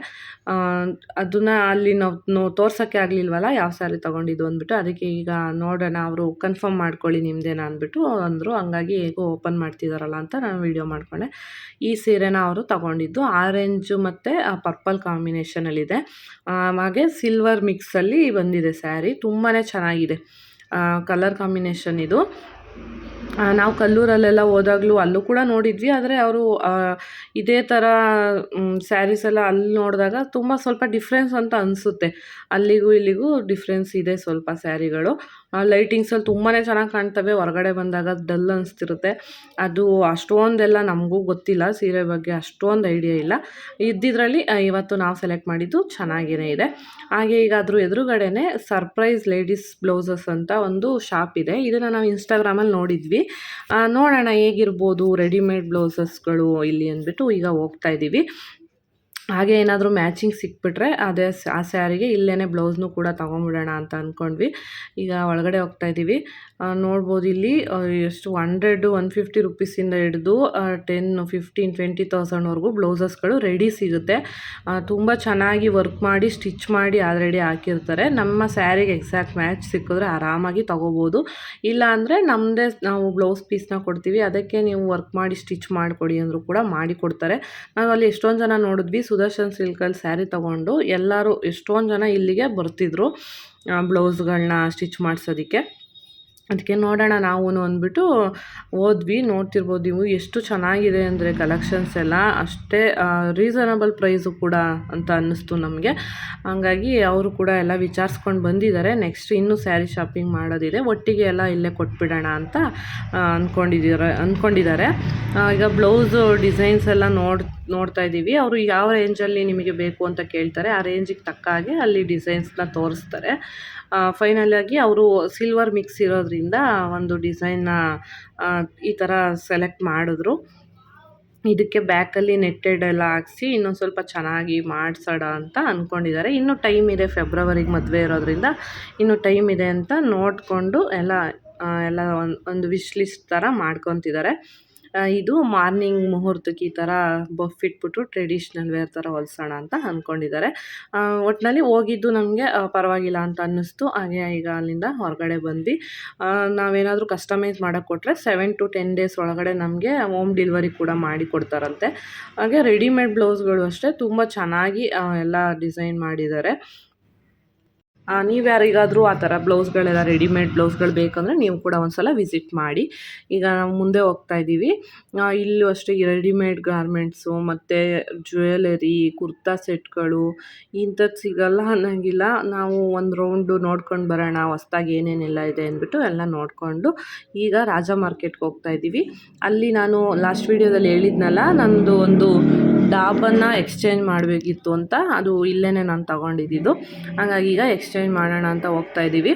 ಅದನ್ನು ಅಲ್ಲಿ ನಾವು ತೋರ್ಸೋಕ್ಕೆ ಆಗಲಿಲ್ವಲ್ಲ, ಯಾವ ಸ್ಯಾರಿ ತೊಗೊಂಡಿದ್ದು ಅಂದ್ಬಿಟ್ಟು, ಅದಕ್ಕೆ ಈಗ ನೋಡೋಣ, ಅವರು ಕನ್ಫರ್ಮ್ ಮಾಡ್ಕೊಳ್ಳಿ ನಿಮ್ಮದೇನ ಅಂದ್ಬಿಟ್ಟು ಅಂದರು, ಹಂಗಾಗಿ ಹೇಗೋ ಓಪನ್ ಮಾಡ್ತಿದ್ದಾರಲ್ಲ ಅಂತ ನಾನು ವೀಡಿಯೋ ಮಾಡ್ಕೊಂಡೆ. ಈ ಸೀರೆನ ಅವರು ತಗೊಂಡಿದ್ದು ಆರೆಂಜು ಮತ್ತು ಪರ್ಪಲ್ ಕಾಂಬಿನೇಷನಲ್ಲಿದೆ ಹಾಗೆ ಸಿಲ್ವರ್ ಮಿಕ್ಸಲ್ಲಿ ಬಂದಿದೆ ಸ್ಯಾರಿ ತುಂಬಾ ಚೆನ್ನಾಗಿದೆ. ಕಲರ್ ಕಾಂಬಿನೇಷನ್ ಇದು. ನಾವು ಕಲ್ಲೂರಲ್ಲೆಲ್ಲ ಹೋದಾಗಲೂ ಅಲ್ಲೂ ಕೂಡ ನೋಡಿದ್ವಿ, ಆದರೆ ಅವರು ಇದೇ ಥರ ಸ್ಯಾರೀಸ್ ಎಲ್ಲ ಅಲ್ಲಿ ನೋಡಿದಾಗ ತುಂಬ ಸ್ವಲ್ಪ ಡಿಫ್ರೆನ್ಸ್ ಅಂತ ಅನಿಸುತ್ತೆ. ಅಲ್ಲಿಗೂ ಇಲ್ಲಿಗೂ ಡಿಫ್ರೆನ್ಸ್ ಇದೆ ಸ್ವಲ್ಪ ಸ್ಯಾರಿಗಳು ಲೈಟಿಂಗ್ಸಲ್ಲಿ ತುಂಬಾ ಚೆನ್ನಾಗಿ ಕಾಣ್ತವೆ. ಹೊರಗಡೆ ಬಂದಾಗ ಡಲ್ ಅನಿಸ್ತಿರುತ್ತೆ. ಅದು ಅಷ್ಟೊಂದೆಲ್ಲ ನಮಗೂ ಗೊತ್ತಿಲ್ಲ. ಸೀರೆ ಬಗ್ಗೆ ಅಷ್ಟೊಂದು ಐಡಿಯಾ ಇಲ್ಲ. ಇದ್ದಿದ್ರಲ್ಲಿ ಇವತ್ತು ನಾವು ಸೆಲೆಕ್ಟ್ ಮಾಡಿದ್ದು ಚೆನ್ನಾಗೇ ಇದೆ. ಹಾಗೆ ಈಗ ಅದ್ರ ಎದುರುಗಡೆನೆ ಸರ್ಪ್ರೈಸ್ ಲೇಡೀಸ್ ಬ್ಲೌಸಸ್ ಅಂತ ಒಂದು ಶಾಪ್ ಇದೆ. ಇದನ್ನು ನಾವು ಇನ್ಸ್ಟಾಗ್ರಾಮಲ್ಲಿ ನೋಡಿದ್ವಿ. ನೋಡೋಣ ಹೇಗಿರ್ಬೋದು ರೆಡಿಮೇಡ್ ಬ್ಲೌಸಸ್ಗಳು ಇಲ್ಲಿ ಅಂದ್ಬಿಟ್ಟು ಈಗ ಹೋಗ್ತಾ ಇದ್ದೀವಿ ಹಾಗೆ ಏನಾದರೂ ಮ್ಯಾಚಿಂಗ್ ಸಿಕ್ಬಿಟ್ರೆ ಅದೇ ಆ ಸ್ಯಾರಿಗೆ ಇಲ್ಲೇ ಬ್ಲೌಸ್ನು ಕೂಡ ತೊಗೊಂಬಿಡೋಣ ಅಂತ ಅಂದ್ಕೊಂಡ್ವಿ ಈಗ ಒಳಗಡೆ ಹೋಗ್ತಾ ಇದ್ದೀವಿ ನೋಡ್ಬೋದು ಇಲ್ಲಿ ಎಷ್ಟು ಹಂಡ್ರೆಡ್ ಒನ್ ಫಿಫ್ಟಿ ರುಪೀಸಿಂದ ಹಿಡಿದು ಟೆನ್ ಫಿಫ್ಟೀನ್ ಟ್ವೆಂಟಿ ತೌಸಂಡ್ವರೆಗೂ ಬ್ಲೌಸಸ್ಗಳು ರೆಡಿ ಸಿಗುತ್ತೆ. ತುಂಬ ಚೆನ್ನಾಗಿ ವರ್ಕ್ ಮಾಡಿ ಸ್ಟಿಚ್ ಮಾಡಿ ಆಲ್ರೆಡಿ ಹಾಕಿರ್ತಾರೆ. ನಮ್ಮ ಸ್ಯಾರಿಗೆ ಎಕ್ಸಾಕ್ಟ್ ಮ್ಯಾಚ್ ಸಿಕ್ಕಿದ್ರೆ ಆರಾಮಾಗಿ ತೊಗೋಬೋದು. ಇಲ್ಲ ಅಂದರೆ ನಮ್ಮದೇ ನಾವು ಬ್ಲೌಸ್ ಪೀಸ್ನ ಕೊಡ್ತೀವಿ, ಅದಕ್ಕೆ ನೀವು ವರ್ಕ್ ಮಾಡಿ ಸ್ಟಿಚ್ ಮಾಡಿಕೊಡಿ ಅಂದರೂ ಕೂಡ ಮಾಡಿಕೊಡ್ತಾರೆ ನಾವು ಅಲ್ಲಿ ಎಷ್ಟೊಂದು ಜನ ನೋಡಿದ್ವಿ, ಸುದರ್ಶನ್ ಸಿಲ್ಕಲ್ಲಿ ಸ್ಯಾರಿ ತೊಗೊಂಡು ಎಲ್ಲರೂ ಎಷ್ಟೊಂದು ಜನ ಇಲ್ಲಿಗೆ ಬರ್ತಿದ್ರು ಬ್ಲೌಸ್ಗಳನ್ನ ಸ್ಟಿಚ್ ಮಾಡಿಸೋದಕ್ಕೆ. ಅದಕ್ಕೆ ನೋಡೋಣ ನಾವು ಅಂದ್ಬಿಟ್ಟು ಹೋದ್ವಿ ನೋಡ್ತಿರ್ಬೋದು ನೀವು ಎಷ್ಟು ಚೆನ್ನಾಗಿದೆ ಅಂದರೆ ಕಲೆಕ್ಷನ್ಸ್ ಎಲ್ಲ. ಅಷ್ಟೇ ರೀಸನಬಲ್ ಪ್ರೈಸು ಕೂಡ ಅಂತ ಅನ್ನಿಸ್ತು ನಮಗೆ. ಹಂಗಾಗಿ ಅವರು ಕೂಡ ಎಲ್ಲ ವಿಚಾರಿಸ್ಕೊಂಡು ಬಂದಿದ್ದಾರೆ. ನೆಕ್ಸ್ಟ್ ಇನ್ನೂ ಸ್ಯಾರಿ ಶಾಪಿಂಗ್ ಮಾಡೋದಿದೆ. ಒಟ್ಟಿಗೆ ಎಲ್ಲ ಇಲ್ಲೇ ಕೊಟ್ಬಿಡೋಣ ಅಂತ ಅಂದ್ಕೊಂಡಿದ್ದೀರ ಅಂದ್ಕೊಂಡಿದ್ದಾರೆ ಅಂದ್ಕೊಂಡಿದ್ದಾರೆ ಈಗ ಬ್ಲೌಸು ಡಿಸೈನ್ಸ್ ಎಲ್ಲ ನೋಡ್, ನೋಡ್ತಾ ಇದ್ದೀವಿ. ಅವರು ಯಾವ ರೇಂಜಲ್ಲಿ ನಿಮಗೆ ಬೇಕು ಅಂತ ಕೇಳ್ತಾರೆ. ಆ ರೇಂಜಿಗೆ ತಕ್ಕ ಹಾಗೆ ಅಲ್ಲಿ ಡಿಸೈನ್ಸ್ನ ತೋರಿಸ್ತಾರೆ. ಫೈನಲ್ ಆಗಿ ಅವರು ಸಿಲ್ವರ್ ಮಿಕ್ಸ್ ಇರೋದ್ರಿಂದ ಒಂದು ಡಿಸೈನ್ನ ಈ ಥರ ಸೆಲೆಕ್ಟ್ ಮಾಡಿದ್ರು. ಇದಕ್ಕೆ ಬ್ಯಾಕಲ್ಲಿ ನೆಟ್ಟೆಡ್ ಎಲ್ಲ ಹಾಕ್ಸಿ ಇನ್ನೊಂದು ಸ್ವಲ್ಪ ಚೆನ್ನಾಗಿ ಮಾಡಿಸೋಣ ಅಂತ ಅಂದ್ಕೊಂಡಿದ್ದಾರೆ ಇನ್ನೂ ಟೈಮ್ ಇದೆ ಫೆಬ್ರವರಿಗೆ ಮದುವೆ ಇರೋದ್ರಿಂದ. ಇನ್ನೂ ಟೈಮ್ ಇದೆ ಅಂತ ನೋಡಿಕೊಂಡು ಎಲ್ಲ ಎಲ್ಲ ಒಂದು ಒಂದು ವಿಶ್ ಲಿಸ್ಟ್ ಥರ ಮಾಡ್ಕೊತಿದ್ದಾರೆ. ಇದು ಮಾರ್ನಿಂಗ್ ಮುಹೂರ್ತಕ್ಕೆ ಈ ಥರ ಬಫ್ ಇಟ್ಬಿಟ್ಟು ಟ್ರೆಡಿಷ್ನಲ್ ವೇರ್ ಥರ ಹೊಲ್ಸೋಣ ಅಂತ ಅಂದ್ಕೊಂಡಿದ್ದಾರೆ. ಒಟ್ಟಿನಲ್ಲಿ ಹೋಗಿದ್ದು ನಮಗೆ ಪರವಾಗಿಲ್ಲ ಅಂತ ಅನ್ನಿಸ್ತು. ಹಾಗೆ ಈಗ ಅಲ್ಲಿಂದ ಹೊರಗಡೆ ಬಂದ್ವಿ. ನಾವೇನಾದರೂ ಕಸ್ಟಮೈಸ್ ಮಾಡೋಕ್ಕೆ ಕೊಟ್ಟರೆ ಸೆವೆನ್ ಟು ಟೆನ್ ಡೇಸ್ ಒಳಗಡೆ ನಮಗೆ ಹೋಮ್ ಡೆಲಿವರಿ ಕೂಡ ಮಾಡಿ ಕೊಡ್ತಾರಂತೆ. ಹಾಗೆ ರೆಡಿಮೇಡ್ ಬ್ಲೌಸ್ಗಳು ಅಷ್ಟೇ, ತುಂಬ ಚೆನ್ನಾಗಿ ಎಲ್ಲ ಡಿಸೈನ್ ಮಾಡಿದ್ದಾರೆ. ನೀವು ಯಾರಿಗಾದರೂ ಆ ಥರ ಬ್ಲೌಸ್ಗಳೆಲ್ಲ ರೆಡಿಮೇಡ್ ಬ್ಲೌಸ್ಗಳು ಬೇಕಂದರೆ ನೀವು ಕೂಡ ಒಂದು ಸಲ ವಿಸಿಟ್ ಮಾಡಿ. ಈಗ ನಾವು ಮುಂದೆ ಹೋಗ್ತಾ ಇದ್ದೀವಿ. ಇಲ್ಲೂ ಅಷ್ಟೇ ರೆಡಿಮೇಡ್ ಗಾರ್ಮೆಂಟ್ಸು ಮತ್ತು ಜ್ಯುವೆಲರಿ, ಕುರ್ತಾ ಸೆಟ್ಗಳು ಇಂಥದ್ದು ಸಿಗಲ್ಲ ಅನ್ನೋಂಗಿಲ್ಲ. ನಾವು ಒಂದು ರೌಂಡು ನೋಡ್ಕೊಂಡು ಬರೋಣ, ಹೊಸ್ದಾಗಿ ಏನೇನೆಲ್ಲ ಇದೆ ಅಂದ್ಬಿಟ್ಟು ಎಲ್ಲ ನೋಡಿಕೊಂಡು ಈಗ ರಾಜ ಮಾರ್ಕೆಟ್ಗೆ ಹೋಗ್ತಾ ಇದ್ದೀವಿ. ಅಲ್ಲಿ ನಾನು ಲಾಸ್ಟ್ ವೀಡಿಯೋದಲ್ಲಿ ಹೇಳಿದ್ನಲ್ಲ, ನಂದು ಒಂದು ಡಾಬನ್ನು ಎಕ್ಸ್ಚೇಂಜ್ ಮಾಡಬೇಕಿತ್ತು ಅಂತ, ಅದು ಇಲ್ಲೇ ನಾನು ತಗೊಂಡಿದ್ದು. ಹಾಗಾಗಿ ಈಗ ಎಕ್ಸ್ಚೇಂಜ್ ಮಾಡೋಣ ಅಂತ ಹೋಗ್ತಾ ಇದ್ದೀವಿ.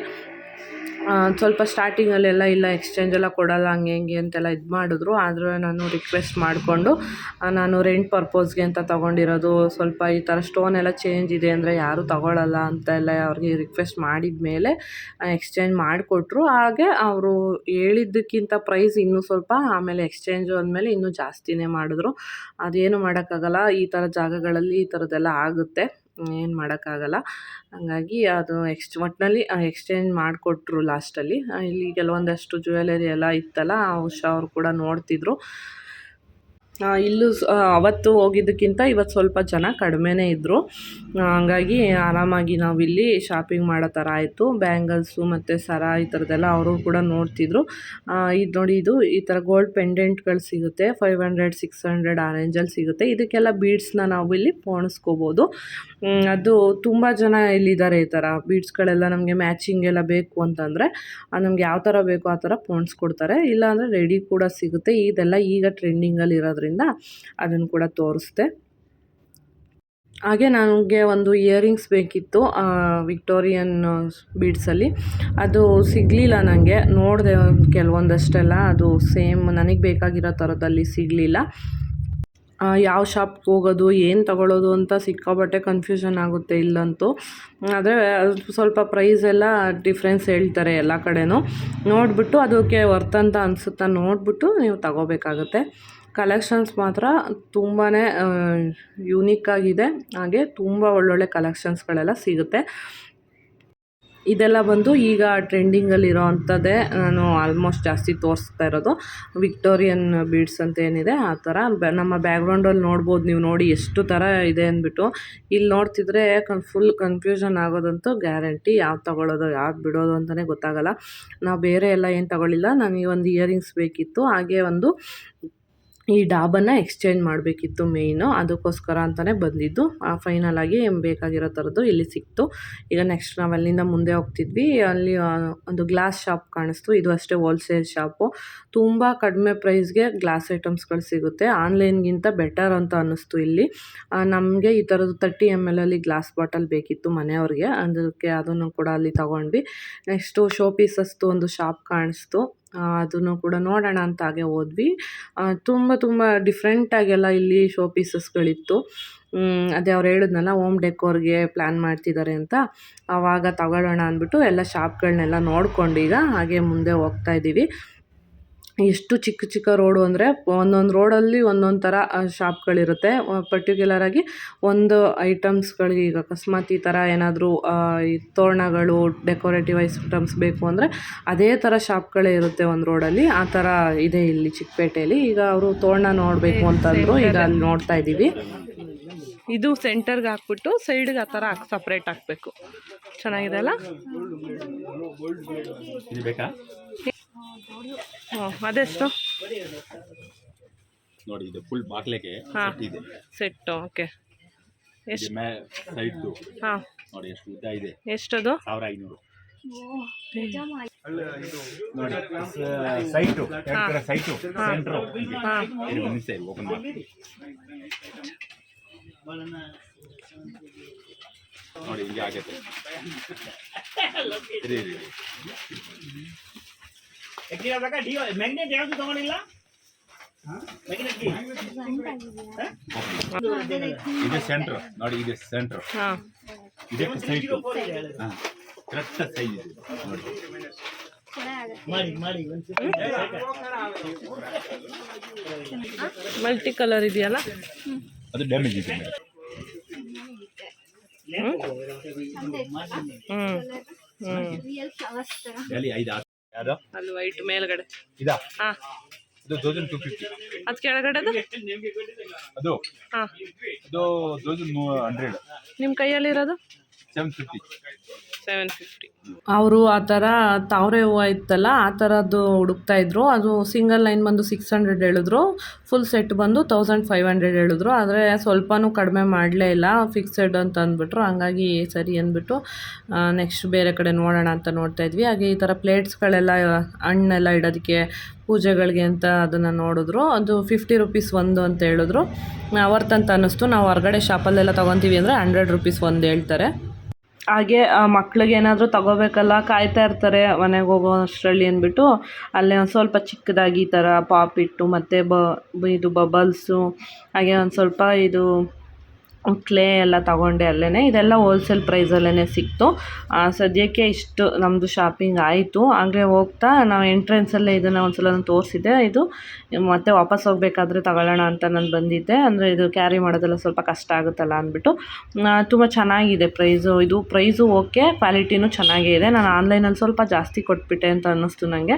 ಸ್ವಲ್ಪ ಸ್ಟಾರ್ಟಿಂಗಲ್ಲೆಲ್ಲ ಇಲ್ಲ ಎಕ್ಸ್ಚೇಂಜ್ ಎಲ್ಲ ಕೊಡೋಲ್ಲ, ಹಂಗೆ ಹಿಂಗೆ ಅಂತೆಲ್ಲ ಇದು ಮಾಡಿದ್ರು. ಆದರೆ ನಾನು ರಿಕ್ವೆಸ್ಟ್ ಮಾಡಿಕೊಂಡು ನಾನು ರೆಂಟ್ ಪರ್ಪೋಸ್ಗೆ ಅಂತ ತೊಗೊಂಡಿರೋದು. ಸ್ವಲ್ಪ ಈ ಥರ ಸ್ಟೋನ್ ಎಲ್ಲ ಚೇಂಜ್ ಇದೆ ಅಂದರೆ ಯಾರೂ ತೊಗೊಳಲ್ಲ ಅಂತ ಎಲ್ಲ ಅವ್ರಿಗೆ ರಿಕ್ವೆಸ್ಟ್ ಮಾಡಿದ ಮೇಲೆ ಎಕ್ಸ್ಚೇಂಜ್ ಮಾಡಿಕೊಟ್ರು. ಹಾಗೆ ಅವರು ಹೇಳಿದ್ದಕ್ಕಿಂತ ಪ್ರೈಸ್ ಇನ್ನೂ ಸ್ವಲ್ಪ, ಆಮೇಲೆ ಎಕ್ಸ್ಚೇಂಜ್ ಅಂದಮೇಲೆ ಇನ್ನೂ ಜಾಸ್ತಿನೇ ಮಾಡಿದ್ರು. ಅದೇನು ಮಾಡೋಕ್ಕಾಗಲ್ಲ, ಈ ಥರ ಜಾಗಗಳಲ್ಲಿ ಈ ಥರದ್ದೆಲ್ಲ ಆಗುತ್ತೆ. ಏನು ಮಾಡೋಕ್ಕಾಗಲ್ಲ. ಹಂಗಾಗಿ ಅದು ಎಕ್ಸ್ ಒಟ್ಟಿನಲ್ಲಿ ಎಕ್ಸ್ಚೇಂಜ್ ಮಾಡಿಕೊಟ್ರು ಲಾಸ್ಟಲ್ಲಿ. ಇಲ್ಲಿ ಕೆಲವೊಂದಷ್ಟು ಜ್ಯುವೆಲರಿ ಎಲ್ಲ ಇತ್ತಲ್ಲ ಉಷಾ ಅವರು ಕೂಡ ನೋಡ್ತಿದ್ರು. ಇಲ್ಲೂ ಅವತ್ತು ಹೋಗಿದ್ದಕ್ಕಿಂತ ಇವತ್ತು ಸ್ವಲ್ಪ ಜನ ಕಡಿಮೆನೇ ಇದ್ದರು ಹಂಗಾಗಿ ಆರಾಮಾಗಿ ನಾವಿಲ್ಲಿ ಶಾಪಿಂಗ್ ಮಾಡೋ ಥರ ಆಯಿತು. ಬ್ಯಾಂಗಲ್ಸು ಮತ್ತು ಸರ ಈ ಥರದ್ದೆಲ್ಲ ಅವರು ಕೂಡ ನೋಡ್ತಿದ್ರು. ಇದು ನೋಡಿ, ಇದು ಈ ಥರ ಗೋಲ್ಡ್ ಪೆಂಡೆಂಟ್ಗಳು ಸಿಗುತ್ತೆ. ಫೈವ್ ಹಂಡ್ರೆಡ್, ಸಿಕ್ಸ್ ಹಂಡ್ರೆಡ್ ಆ ರೇಂಜಲ್ಲಿ ಸಿಗುತ್ತೆ. ಇದಕ್ಕೆಲ್ಲ ಬೀಡ್ಸ್ನ ನಾವು ಇಲ್ಲಿ ಪೋಣಿಸ್ಕೋಬೋದು ಅದು ತುಂಬ ಜನ ಇಲ್ಲಿದ್ದಾರೆ ಈ ಥರ? ಬೀಡ್ಸ್ಗಳೆಲ್ಲ ನಮಗೆ ಮ್ಯಾಚಿಂಗ್ ಎಲ್ಲ ಬೇಕು ಅಂತಂದರೆ ನಮ್ಗೆ ಯಾವ ಥರ ಬೇಕೋ ಆ ಥರ ಪೋಣಿಸ್ಕೊಡ್ತಾರೆ. ಇಲ್ಲಾಂದರೆ ರೆಡಿ ಕೂಡ ಸಿಗುತ್ತೆ. ಇದೆಲ್ಲ ಈಗ ಟ್ರೆಂಡಿಂಗಲ್ಲಿ ಇರೋದ್ರಿಂದ. ಅದನ್ನು ಕೂಡ ತೋರಿಸ್ದೆ. ಹಾಗೆ ನನಗೆ ಒಂದು ಇಯರಿಂಗ್ಸ್ ಬೇಕಿತ್ತು ವಿಕ್ಟೋರಿಯನ್ ಬೀಡ್ಸಲ್ಲಿ ಅದು ಸಿಗಲಿಲ್ಲ ನನಗೆ ನೋಡಿದೆ ಕೆಲವೊಂದಷ್ಟೆಲ್ಲ ಅದು ಸೇಮ್ ನನಗೆ ಬೇಕಾಗಿರೋ ಥರದಲ್ಲಿ ಸಿಗಲಿಲ್ಲ. ಯಾವ ಶಾಪ್ಗೆ ಹೋಗೋದು, ಏನು ತಗೊಳ್ಳೋದು ಅಂತ ಸಿಕ್ಕಾಪಟ್ಟೆ ಕನ್ಫ್ಯೂಷನ್ ಆಗುತ್ತೆ ಇಲ್ಲಂತೂ. ಆದರೆ ಸ್ವಲ್ಪ ಪ್ರೈಸ್ ಎಲ್ಲ ಡಿಫ್ರೆನ್ಸ್ ಹೇಳ್ತಾರೆ ಎಲ್ಲ ಕಡೆನೂ. ನೋಡಿಬಿಟ್ಟು ಅದಕ್ಕೆ ವರ್ತ್ ಅಂತ ಅನಿಸುತ್ತಾ ನೋಡಿಬಿಟ್ಟು ನೀವು ತಗೋಬೇಕಾಗುತ್ತೆ. ಕಲೆಕ್ಷನ್ಸ್ ಮಾತ್ರ ತುಂಬಾ ಯೂನಿಕ್ ಆಗಿದೆ. ಹಾಗೆ ತುಂಬ ಒಳ್ಳೊಳ್ಳೆ ಕಲೆಕ್ಷನ್ಸ್ಗಳೆಲ್ಲ ಸಿಗುತ್ತೆ. ಇದೆಲ್ಲ ಬಂದು ಈಗ ಟ್ರೆಂಡಿಂಗಲ್ಲಿರೋ ಅಂಥದ್ದೇ ನಾನು ಆಲ್ಮೋಸ್ಟ್ ಜಾಸ್ತಿ ತೋರಿಸ್ತಾ ಇರೋದು. ವಿಕ್ಟೋರಿಯನ್ ಬೀಡ್ಸ್ ಅಂತ ಏನಿದೆ, ಆ ಥರ. ಬ, ನಮ್ಮ ಬ್ಯಾಕ್ಗ್ರೌಂಡಲ್ಲಿ ನೋಡ್ಬೋದು, ನೀವು ನೋಡಿ ಎಷ್ಟು ಥರ ಇದೆ ಅಂದ್ಬಿಟ್ಟು. ಇಲ್ಲಿ ನೋಡ್ತಿದ್ರೆ ಕನ್ ಫುಲ್ ಕನ್ಫ್ಯೂಷನ್ ಆಗೋದಂತೂ ಗ್ಯಾರಂಟಿ ಯಾವ್ದು ತಗೊಳ್ಳೋದು, ಯಾವ್ದು ಬಿಡೋದು ಅಂತಲೇ ಗೊತ್ತಾಗಲ್ಲ. ನಾವು ಬೇರೆ ಎಲ್ಲ ಏನು ತಗೊಳ್ಳಿಲ್ಲ. ನನಗೆ ಒಂದು ಇಯರಿಂಗ್ಸ್ ಬೇಕಿತ್ತು. ಹಾಗೆ ಒಂದು ಈ ಡಾಬನ್ನ ಎಕ್ಸ್ಚೇಂಜ್ ಮಾಡಬೇಕಿತ್ತು ಮೇಯ್ನು ಅದಕ್ಕೋಸ್ಕರ ಅಂತಲೇ ಬಂದಿದ್ದು. ಫೈನಲ್ ಆಗಿ ಬೇಕಾಗಿರೋ ಥರದ್ದು ಇಲ್ಲಿ ಸಿಕ್ತು. ಈಗ ನೆಕ್ಸ್ಟ್ ನಾವು ಅಲ್ಲಿಂದ ಮುಂದೆ ಹೋಗ್ತಿದ್ವಿ. ಅಲ್ಲಿ ಒಂದು ಗ್ಲಾಸ್ ಶಾಪ್ ಕಾಣಿಸ್ತು. ಇದು ಅಷ್ಟೇ ಹೋಲ್ಸೇಲ್ ಶಾಪು ತುಂಬ ಕಡಿಮೆ ಪ್ರೈಸ್ಗೆ ಗ್ಲಾಸ್ ಐಟಮ್ಸ್ಗಳು ಸಿಗುತ್ತೆ. ಆನ್ಲೈನ್ಗಿಂತ ಬೆಟರ್ ಅಂತ ಅನ್ನಿಸ್ತು ಇಲ್ಲಿ. ನಮಗೆ ಈ ಥರದ್ದು ತರ್ಟಿ ಎಂ ಎಲ್ ಅಲ್ಲಿ ಗ್ಲಾಸ್ ಬಾಟಲ್ ಬೇಕಿತ್ತು ಮನೆಯವ್ರಿಗೆ. ಅದಕ್ಕೆ ಅದನ್ನು ಕೂಡ ಅಲ್ಲಿ ತಗೊಂಡ್ವಿ. ನೆಕ್ಸ್ಟು ಶೋ ಪೀಸಸ್ದು ಒಂದು ಶಾಪ್ ಕಾಣಿಸ್ತು. ಅದನ್ನು ಕೂಡ ನೋಡೋಣ ಅಂತ ಹಾಗೆ ಹೋದ್ವಿ. ತುಂಬ ತುಂಬ ಡಿಫ್ರೆಂಟಾಗೆಲ್ಲ ಇಲ್ಲಿ ಶೋ ಪೀಸಸ್ಗಳಿತ್ತು ಅದೇ ಅವ್ರು ಹೇಳಿದ್ನಲ್ಲ ಹೋಮ್ ಡೆಕೋರ್ಗೆ ಪ್ಲ್ಯಾನ್ ಮಾಡ್ತಿದ್ದಾರೆ ಅಂತ. ಆವಾಗ ತಗೊಳ್ಳೋಣ ಅಂದ್ಬಿಟ್ಟು ಎಲ್ಲ ಶಾಪ್ಗಳನ್ನೆಲ್ಲ ನೋಡ್ಕೊಂಡು ಈಗ ಹಾಗೆ ಮುಂದೆ ಹೋಗ್ತಾ ಇದ್ದೀವಿ. ಎಷ್ಟು ಚಿಕ್ಕ ಚಿಕ್ಕ ರೋಡು ಅಂದರೆ ಒಂದೊಂದು ರೋಡಲ್ಲಿ ಒಂದೊಂದು ಥರ ಶಾಪ್ಗಳಿರುತ್ತೆ. ಪರ್ಟಿಕ್ಯುಲರಾಗಿ ಒಂದು ಐಟಮ್ಸ್ಗಳಿಗೆ ಈಗ ಅಕಸ್ಮಾತ್ ಈ ಥರ ಏನಾದರೂ ಈ ತೋರಣಗಳು ಡೆಕೋರೇಟಿವ್ ಐಟಮ್ಸ್ ಬೇಕು ಅಂದರೆ ಅದೇ ಥರ ಶಾಪ್ಗಳೇ ಇರುತ್ತೆ ಒಂದು ರೋಡಲ್ಲಿ. ಆ ಥರ ಇದೆ ಇಲ್ಲಿ ಚಿಕ್ಕಪೇಟೆಯಲ್ಲಿ. ಈಗ ಅವರು ತೋರಣ ನೋಡಬೇಕು ಅಂತಂದರು ಈಗ ಅಲ್ಲಿ ನೋಡ್ತಾ ಇದ್ದೀವಿ. ಇದು ಸೆಂಟರ್ಗೆ ಹಾಕ್ಬಿಟ್ಟು ಸೈಡ್ಗೆ ಆ ಥರ ಹಾಕಿ ಸಪ್ರೇಟ್ ಹಾಕಬೇಕು. ಚೆನ್ನಾಗಿದೆ ಅಲ್ಲ? ಹ್ಞೂ ಅದೆಷ್ಟು? ನೋಡಿ ಇದು ಫುಲ್ ಬಾಗ್ಲಿಗೆ ಹಾಂ ಇದೆ. ಸೆಟ್ ಓಕೆ ಎಷ್ಟು? ಸೈಡ್ದು ಹಾಂ. ನೋಡಿ ಎಷ್ಟು ಉದ್ದ ಇದೆ. ಎಷ್ಟದು? ಸಾವಿರ ಐನೂರು. ನೋಡಿ ಸೈಟು ಎರಡು ಸೈಟು ಸೆಂಟ್ರು ಹಾಂ. ಇದು ಒಂದು ನಿಮಿಷ ಓಪನ್ ಮಾಡಿ. ನೋಡಿ ಹಿಂಗೆ ಆಗುತ್ತೆ. ಮ್ಯಾಗ್ನೆಟ್ ಯಾವುದು ತಗೊಂಡಿಲ್ಲ? ಇದು ಸೆಂಟ್ರ್ ನೋಡಿ ಇದು ಸೆಂಟ್ರ್ ಹಾಂ. ಇದಕ್ಕೆ ಸೈಜ್ ಹಾಂ. ಕರೆಕ್ಟ್ ಸೈಜ್ ಇದೆ. ನೋಡಿ. ಮಾಡಿ ಮಾಡಿ ಒಂದ್ಸತಿ ಮಲ್ಟಿ ಕಲರ್ ಇದೆಯಲ್ಲ? ಅದು ಡ್ಯಾಮೇಜ್ ಇದೆ ಹ್ಞೂ ಹ್ಞೂ ಹ್ಞೂ ಯಾವುದು? ಅಲ್ಲಿ ವೈಟ್ ಮೇಲ್ಗಡೆ. ಇದಾ? ಹಾಂ. ಇದು ತೌಸಂಡ್ ಟು ಫಿಫ್ಟಿ ಅದು ಕೆಳಗಡೆ ಅದು? ಹಾಂ. ಅದು ತೌಸಂಡ್ ಹಂಡ್ರೆಡ್ ನಿಮ್ಮ ಕೈಯಲ್ಲಿರೋದು? ಸೆವೆನ್ ಫಿಫ್ಟಿ ಸೆವೆನ್ ಫಿಫ್ಟಿ ಅವರು ಆ ಥರ ತಾವರೆ ಹೂವು ಇತ್ತಲ್ಲ ಆ ಥರದ್ದು ಹುಡುಕ್ತಾ ಇದ್ರು. ಅದು ಸಿಂಗಲ್ ಲೈನ್ ಬಂದು ಸಿಕ್ಸ್ ಹಂಡ್ರೆಡ್ ಹೇಳಿದ್ರು. ಫುಲ್ ಸೆಟ್ ಬಂದು ತೌಸಂಡ್ ಫೈವ್ ಹಂಡ್ರೆಡ್ ಹೇಳಿದ್ರು. ಆದರೆ ಸ್ವಲ್ಪನೂ ಕಡಿಮೆ ಮಾಡಲೇ ಇಲ್ಲ. ಫಿಕ್ಸೆಡ್ ಅಂತ ಅಂದ್ಬಿಟ್ರು. ಹಂಗಾಗಿ ಸರಿ ಅಂದ್ಬಿಟ್ಟು ನೆಕ್ಸ್ಟ್ ಬೇರೆ ಕಡೆ ನೋಡೋಣ ಅಂತ ನೋಡ್ತಾ ಇದ್ವಿ. ಹಾಗೆ ಈ ಥರ ಪ್ಲೇಟ್ಸ್ಗಳೆಲ್ಲ ಹಣ್ಣೆಲ್ಲ ಇಡೋದಕ್ಕೆ ಪೂಜೆಗಳಿಗೆ ಅಂತ ಅದನ್ನು ನೋಡಿದ್ರು. ಅದು ಫಿಫ್ಟಿ ರುಪೀಸ್ ಒಂದು ಅಂತ ಹೇಳಿದ್ರು. ವರ್ತ್ ಅಂತ ಅನ್ನಿಸ್ತು. ನಾವು ಹೊರಗಡೆ ಶಾಪಲ್ಲೆಲ್ಲ ತೊಗೊತೀವಿ ಅಂದರೆ ಹಂಡ್ರೆಡ್ ರುಪೀಸ್ ಒಂದು ಹೇಳ್ತಾರೆ. ಹಾಗೆ ಮಕ್ಳಿಗೆ ಏನಾದರೂ ತಗೋಬೇಕಲ್ಲ, ಕಾಯ್ತಾ ಇರ್ತಾರೆ ಮನೆಗೆ ಹೋಗೋ ಅಷ್ಟರಲ್ಲಿ ಅಂದ್ಬಿಟ್ಟು. ಅಲ್ಲೇ ಒಂದು ಸ್ವಲ್ಪ ಚಿಕ್ಕದಾಗಿ ಈ ಥರ ಪಾಪ್ ಇಟ್ಟು ಮತ್ತು ಬ ಇದು ಬಬಲ್ಸು, ಹಾಗೆ ಒಂದು ಸ್ವಲ್ಪ ಇದು ಕ್ಲೇ ಎಲ್ಲ ತಗೊಂಡೆ ಅಲ್ಲೇ ಇದೆಲ್ಲ ಹೋಲ್ಸೇಲ್ ಪ್ರೈಸಲ್ಲೇ ಸಿಕ್ತು. ಸದ್ಯಕ್ಕೆ ಇಷ್ಟು ನಮ್ಮದು ಶಾಪಿಂಗ್ ಆಯಿತು. ಹಾಗೆ ಹೋಗ್ತಾ ನಾವು ಎಂಟ್ರೆನ್ಸಲ್ಲೇ ಇದನ್ನು ಒಂದು ಸಲ ತೋರಿಸಿದ್ದೆ. ಇದು ಮತ್ತೆ ವಾಪಸ್ ಹೋಗ್ಬೇಕಾದ್ರೆ ತಗೊಳ್ಳೋಣ ಅಂತ ನಾನು ಬಂದಿದ್ದೆ. ಅಂದರೆ ಇದು ಕ್ಯಾರಿ ಮಾಡೋದೆಲ್ಲ ಸ್ವಲ್ಪ ಕಷ್ಟ ಆಗುತ್ತಲ್ಲ ಅಂದ್ಬಿಟ್ಟು. ತುಂಬ ಚೆನ್ನಾಗಿದೆ ಪ್ರೈಸು ಇದು ಪ್ರೈಸು ಓಕೆ ಕ್ವಾಲಿಟಿನೂ ಚೆನ್ನಾಗೇ ಇದೆ. ನಾನು ಆನ್ಲೈನಲ್ಲಿ ಸ್ವಲ್ಪ ಜಾಸ್ತಿ ಕೊಟ್ಬಿಟ್ಟೆ ಅಂತ ಅನ್ನಿಸ್ತು ನನಗೆ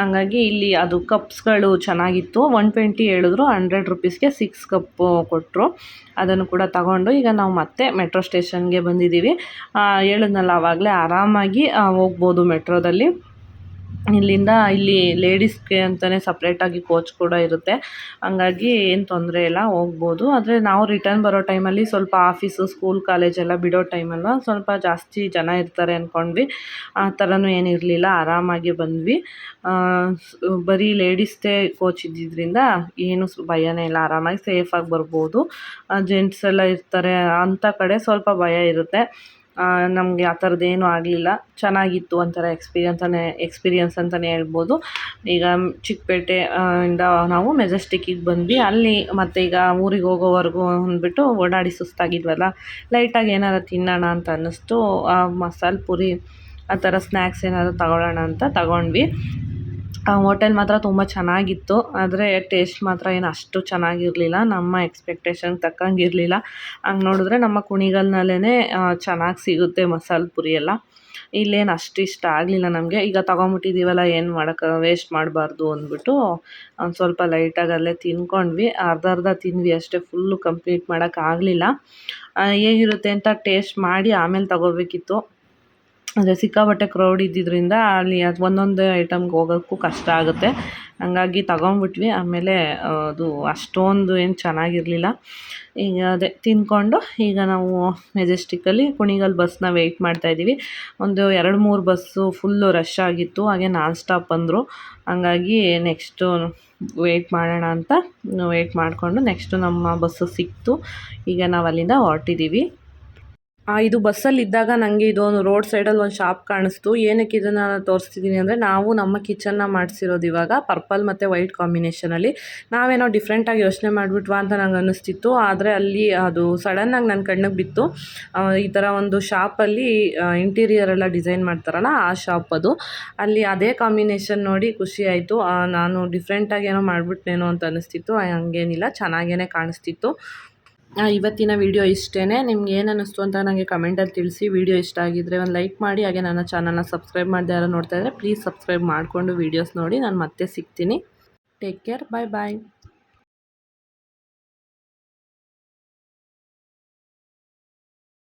ಹಾಗಾಗಿ ಇಲ್ಲಿ ಅದು ಕಪ್ಸ್ಗಳು ಚೆನ್ನಾಗಿತ್ತು. ಒನ್ ಟ್ವೆಂಟಿ ಹೇಳಿದ್ರು ಹಂಡ್ರೆಡ್ ರುಪೀಸ್ಗೆ ಸಿಕ್ಸ್ ಕಪ್ಪು ಕೊಟ್ಟರು ಅದನ್ನು ಕೂಡ ತಗೊಂಡು ಈಗ ನಾವು ಮತ್ತೆ ಮೆಟ್ರೋ ಸ್ಟೇಷನ್ಗೆ ಬಂದಿದ್ದೀವಿ. ಹೇಳಿದ್ನಲ್ಲ ಆವಾಗಲೇ ಆರಾಮಾಗಿ ಹೋಗ್ಬೋದು ಮೆಟ್ರೋದಲ್ಲಿ ಇಲ್ಲಿಂದ ಇಲ್ಲಿ ಲೇಡೀಸ್ಗೆ ಅಂತಲೇ ಸಪ್ರೇಟಾಗಿ ಕೋಚ್ ಕೂಡ ಇರುತ್ತೆ. ಹಂಗಾಗಿ ಏನು ತೊಂದರೆ ಇಲ್ಲ, ಹೋಗ್ಬೋದು. ಆದರೆ ನಾವು ರಿಟರ್ನ್ ಬರೋ ಟೈಮಲ್ಲಿ ಸ್ವಲ್ಪ ಆಫೀಸು ಸ್ಕೂಲ್ ಕಾಲೇಜೆಲ್ಲ ಬಿಡೋ ಟೈಮಲ್ಲ ಸ್ವಲ್ಪ ಜಾಸ್ತಿ ಜನ ಇರ್ತಾರೆ ಅಂದ್ಕೊಂಡ್ವಿ ಆ ಥರನೂ ಏನಿರಲಿಲ್ಲ ಆರಾಮಾಗಿ ಬಂದ್ವಿ. ಬರೀ ಲೇಡೀಸ್ದೇ ಕೋಚ್ ಇದ್ದಿದ್ದರಿಂದ ಏನು ಭಯನೇ ಇಲ್ಲ. ಆರಾಮಾಗಿ ಸೇಫಾಗಿ ಬರ್ಬೋದು. ಜೆಂಟ್ಸ್ ಎಲ್ಲ ಇರ್ತಾರೆ ಅಂಥ ಕಡೆ ಸ್ವಲ್ಪ ಭಯ ಇರುತ್ತೆ. ನಮಗೆ ಆ ಥರದ್ದೇನೂ ಆಗಲಿಲ್ಲ. ಚೆನ್ನಾಗಿತ್ತು ಒಂಥರ ಅನೇ ಎಕ್ಸ್ಪೀರಿಯನ್ಸ್ ಅಂತಲೇ ಹೇಳ್ಬೋದು. ಈಗ ಚಿಕ್ಕಪೇಟೆ ಇಂದ ನಾವು ಮೆಜೆಸ್ಟಿಕ್ಕಿಗೆ ಬಂದ್ವಿ. ಅಲ್ಲಿ ಮತ್ತು ಈಗ ಊರಿಗೆ ಹೋಗೋವರೆಗೂ ಅಂದ್ಬಿಟ್ಟು ಓಡಾಡಿ ಸುಸ್ತಾಗಿದ್ವಲ್ಲ. ಲೈಟಾಗಿ ಏನಾರು ತಿನ್ನೋಣ ಅಂತ ಅನ್ನಿಸ್ತು. ಮಸಾಲೆ ಪುರಿ, ಆ ಥರ ಸ್ನ್ಯಾಕ್ಸ್ ಏನಾದರೂ ತಗೊಳ್ಳೋಣ ಅಂತ ತಗೊಂಡ್ವಿ. ಹೋಟೆಲ್ ಮಾತ್ರ ತುಂಬ ಚೆನ್ನಾಗಿತ್ತು, ಆದರೆ ಟೇಸ್ಟ್ ಮಾತ್ರ ಏನು ಅಷ್ಟು ಚೆನ್ನಾಗಿರಲಿಲ್ಲ, ನಮ್ಮ ಎಕ್ಸ್ಪೆಕ್ಟೇಷನ್ಗೆ ತಕ್ಕಂಗೆ ಇರಲಿಲ್ಲ. ಹಂಗೆ ನೋಡಿದ್ರೆ ನಮ್ಮ ಕುಣಿಗಲ್ನಲ್ಲೇ ಚೆನ್ನಾಗಿ ಸಿಗುತ್ತೆ ಮಸಾಲೆ ಪುರಿ ಎಲ್ಲ. ಇಲ್ಲೇನು ಅಷ್ಟು ಇಷ್ಟ ಆಗಲಿಲ್ಲ ನಮಗೆ. ಈಗ ತೊಗೊಂಬಿಟ್ಟಿದ್ದೀವಲ್ಲ ಏನು ಮಾಡೋಕ್ಕೆ ವೇಸ್ಟ್ ಮಾಡಬಾರ್ದು ಅಂದ್ಬಿಟ್ಟು ಒಂದು ಸ್ವಲ್ಪ ಲೈಟಾಗಿ ಅಲ್ಲೇ ತಿನ್ಕೊಂಡ್ವಿ. ಅರ್ಧ ಅರ್ಧ ತಿಂದ್ವಿ ಅಷ್ಟೇ ಫುಲ್ಲು ಕಂಪ್ಲೀಟ್ ಮಾಡೋಕ್ಕಾಗಲಿಲ್ಲ ಹೇಗಿರುತ್ತೆ ಅಂತ ಟೇಸ್ಟ್ ಮಾಡಿ ಆಮೇಲೆ ತಗೋಬೇಕಿತ್ತು. ಅಂದರೆ ಸಿಕ್ಕಾಪಟ್ಟೆ ಕ್ರೌಡ್ ಇದ್ದಿದ್ದರಿಂದ ಅಲ್ಲಿ ಅದು ಒಂದೊಂದು ಐಟಮ್ಗೆ ಹೋಗೋಕ್ಕೂ ಕಷ್ಟ ಆಗುತ್ತೆ. ಹಂಗಾಗಿ ತಗೊಂಬಿಟ್ವಿ ಆಮೇಲೆ ಅದು ಅಷ್ಟೊಂದು ಏನು ಚೆನ್ನಾಗಿರಲಿಲ್ಲ. ಈಗ ಅದೇ ತಿಂದ್ಕೊಂಡು ಈಗ ನಾವು ಮೆಜೆಸ್ಟಿಕ್ಕಲ್ಲಿ ಕುಣಿಗಲ್ ಬಸ್ನ ವೆಯ್ಟ್ ಮಾಡ್ತಾಯಿದ್ದೀವಿ ಒಂದು ಎರಡು ಮೂರು ಬಸ್ಸು ಫುಲ್ಲು ರಶ್ ಆಗಿತ್ತು. ಹಾಗೆ ನಾನ್ ಸ್ಟಾಪ್ ಬಂದರು ಹಂಗಾಗಿ ನೆಕ್ಸ್ಟು ವೆಯ್ಟ್ ಮಾಡೋಣ ಅಂತ ವೆಯ್ಟ್ ಮಾಡಿಕೊಂಡು ನೆಕ್ಸ್ಟು ನಮ್ಮ ಬಸ್ಸು ಸಿಕ್ತು. ಈಗ ನಾವು ಅಲ್ಲಿಂದ ಹೊರಟಿದ್ದೀವಿ ಇದು ಬಸ್ಸಲ್ಲಿ ಇದ್ದಾಗ ನನಗೆ ಇದೊಂದು ರೋಡ್ ಸೈಡಲ್ಲಿ ಒಂದು ಶಾಪ್ ಕಾಣಿಸ್ತು. ಏನಕ್ಕೆ ಇದನ್ನು ತೋರಿಸ್ತಿದ್ದೀನಿ ಅಂದರೆ ನಾವು ನಮ್ಮ ಕಿಚನ್ನ ಮಾಡಿಸಿರೋದು ಇವಾಗ ಪರ್ಪಲ್ ಮತ್ತು ವೈಟ್ ಕಾಂಬಿನೇಷನಲ್ಲಿ ನಾವೇನೋ ಡಿಫ್ರೆಂಟಾಗಿ ಯೋಚನೆ ಮಾಡಿಬಿಟ್ವಾ ಅಂತ ನಂಗೆ ಅನ್ನಿಸ್ತಿತ್ತು. ಆದರೆ ಅಲ್ಲಿ ಅದು ಸಡನ್ನಾಗಿ ನನ್ನ ಕಣ್ಣಿಗೆ ಬಿತ್ತು. ಈ ಥರ ಒಂದು ಶಾಪಲ್ಲಿ ಇಂಟೀರಿಯರ್ ಎಲ್ಲ ಡಿಸೈನ್ ಮಾಡ್ತಾರಲ್ಲ ಆ ಶಾಪ್ ಅದು. ಅಲ್ಲಿ ಅದೇ ಕಾಂಬಿನೇಷನ್ ನೋಡಿ ಖುಷಿ ಆಯಿತು. ನಾನು ಡಿಫ್ರೆಂಟಾಗಿ ಏನೋ ಮಾಡಿಬಿಟ್ನೇನೋ ಅಂತ ಅನ್ನಿಸ್ತಿತ್ತು. ಹಂಗೇನಿಲ್ಲ ಚೆನ್ನಾಗೇ ಕಾಣಿಸ್ತಿತ್ತು. ಇವತ್ತಿನ ವಿಡಿಯೋ ಇಷ್ಟೇ ನಿಮ್ಗೆ ಏನು ಅನ್ನಿಸ್ತು ಅಂತ ನನಗೆ ಕಮೆಂಟಲ್ಲಿ ತಿಳಿಸಿ. ವಿಡಿಯೋ ಇಷ್ಟ ಆಗಿದ್ದರೆ ಒಂದು ಲೈಕ್ ಮಾಡಿ, ಹಾಗೆ ನನ್ನ ಚಾನಲ್ನ ಸಬ್ಸ್ಕ್ರೈಬ್ ಮಾಡದೆ ಯಾರು ನೋಡ್ತಾ ಇದ್ದರೆ ಪ್ಲೀಸ್ ಸಬ್ಸ್ಕ್ರೈಬ್ ಮಾಡಿಕೊಂಡು ವೀಡಿಯೋಸ್ ನೋಡಿ. ನಾನು ಮತ್ತೆ ಸಿಗ್ತೀನಿ. ಟೇಕ್ ಕೇರ್ ಬಾಯ್ ಬಾಯ್